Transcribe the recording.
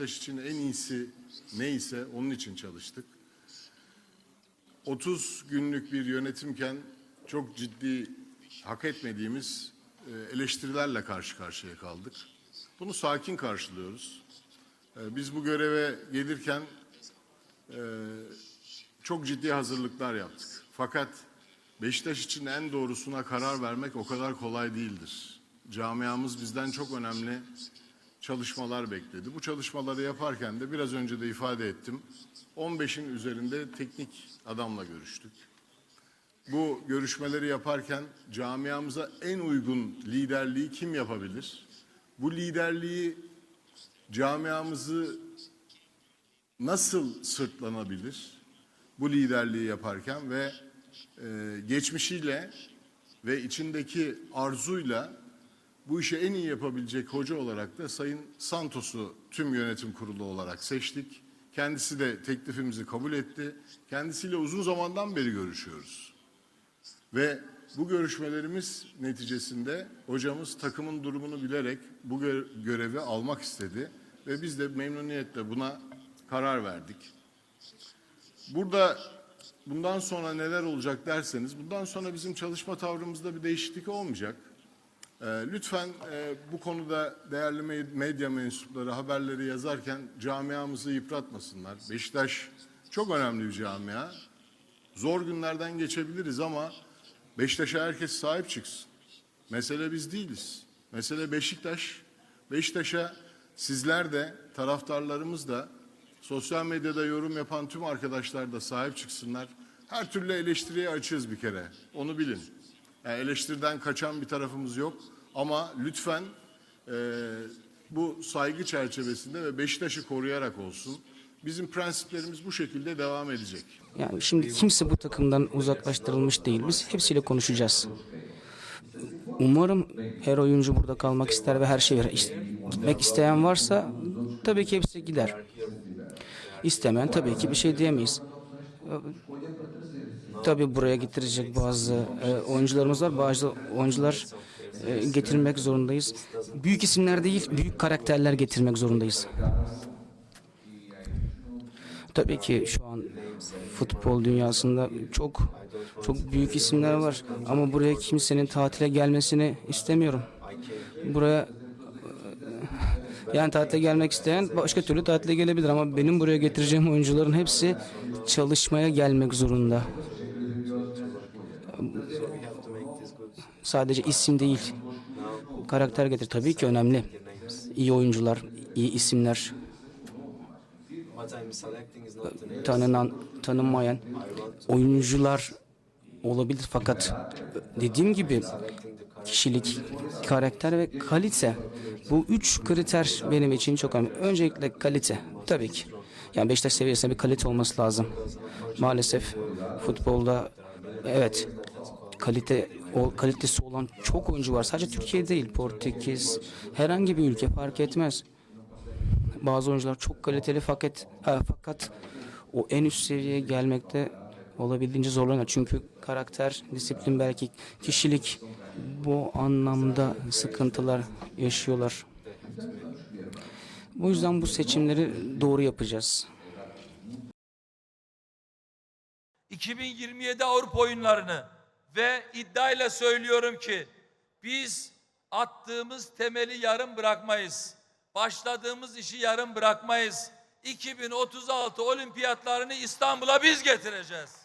Beşiktaş için en iyisi neyse onun için çalıştık. 30 günlük bir yönetimken çok ciddi hak etmediğimiz e, eleştirilerle karşı karşıya kaldık. Bunu sakin karşılıyoruz. E, Biz bu göreve gelirken e, çok ciddi hazırlıklar yaptık. Fakat Beşiktaş için en doğrusuna karar vermek o kadar kolay değildir. Camiamız bizden çok önemli çalışmalar bekledi. Bu çalışmaları yaparken de biraz önce de ifade ettim. 15'in üzerinde teknik adamla görüştük. Bu görüşmeleri yaparken camiamıza en uygun liderliği kim yapabilir? Bu liderliği camiamızı nasıl sırtlanabilir? Bu liderliği yaparken ve e, geçmişiyle ve içindeki arzuyla bu işi en iyi yapabilecek hoca olarak da Sayın Santos'u tüm yönetim kurulu olarak seçtik. Kendisi de teklifimizi kabul etti. Kendisiyle uzun zamandan beri görüşüyoruz. Ve bu görüşmelerimiz neticesinde hocamız takımın durumunu bilerek bu gö- görevi almak istedi. Ve biz de memnuniyetle buna karar verdik. Burada bundan sonra neler olacak derseniz, bundan sonra bizim çalışma tavrımızda bir değişiklik olmayacak. Ee, lütfen e, bu konuda değerli me- medya mensupları haberleri yazarken camiamızı yıpratmasınlar. Beşiktaş çok önemli bir camia. Zor günlerden geçebiliriz ama Beşiktaş'a herkes sahip çıksın. Mesele biz değiliz. Mesele Beşiktaş. Beşiktaş'a sizler de, taraftarlarımız da, sosyal medyada yorum yapan tüm arkadaşlar da sahip çıksınlar. Her türlü eleştiriye açığız bir kere. Onu bilin. Yani eleştiriden kaçan bir tarafımız yok. Ama lütfen e, bu saygı çerçevesinde ve Beşiktaş'ı koruyarak olsun. Bizim prensiplerimiz bu şekilde devam edecek. Yani şimdi kimse bu takımdan uzaklaştırılmış değil. Biz hepsiyle konuşacağız. Umarım her oyuncu burada kalmak ister ve her şey is- gitmek isteyen varsa tabii ki hepsi gider. İstemeyen tabii ki bir şey diyemeyiz. Tabii buraya getirecek bazı e, oyuncularımız var. Bazı oyuncular e, getirmek zorundayız. Büyük isimler değil, büyük karakterler getirmek zorundayız. Tabii ki şu an futbol dünyasında çok çok büyük isimler var ama buraya kimsenin tatile gelmesini istemiyorum. Buraya yani tatile gelmek isteyen başka türlü tatile gelebilir ama benim buraya getireceğim oyuncuların hepsi çalışmaya gelmek zorunda. Sadece isim değil. Karakter getir. Tabii ki önemli. İyi oyuncular, iyi isimler, tanınan, tanınmayan oyuncular olabilir fakat dediğim gibi kişilik, karakter ve kalite bu üç kriter benim için çok önemli. Öncelikle kalite tabii ki. Yani Beşiktaş seviyesinde bir kalite olması lazım. Maalesef futbolda evet kalite o kalitesi olan çok oyuncu var. Sadece Türkiye değil, Portekiz, herhangi bir ülke fark etmez. Bazı oyuncular çok kaliteli fakat ha, fakat o en üst seviyeye gelmekte olabildiğince zorlanıyor. Çünkü karakter, disiplin belki kişilik bu anlamda sıkıntılar yaşıyorlar. Bu yüzden bu seçimleri doğru yapacağız. 2027 Avrupa oyunlarını ve iddiayla söylüyorum ki biz attığımız temeli yarım bırakmayız. Başladığımız işi yarım bırakmayız. 2036 olimpiyatlarını İstanbul'a biz getireceğiz.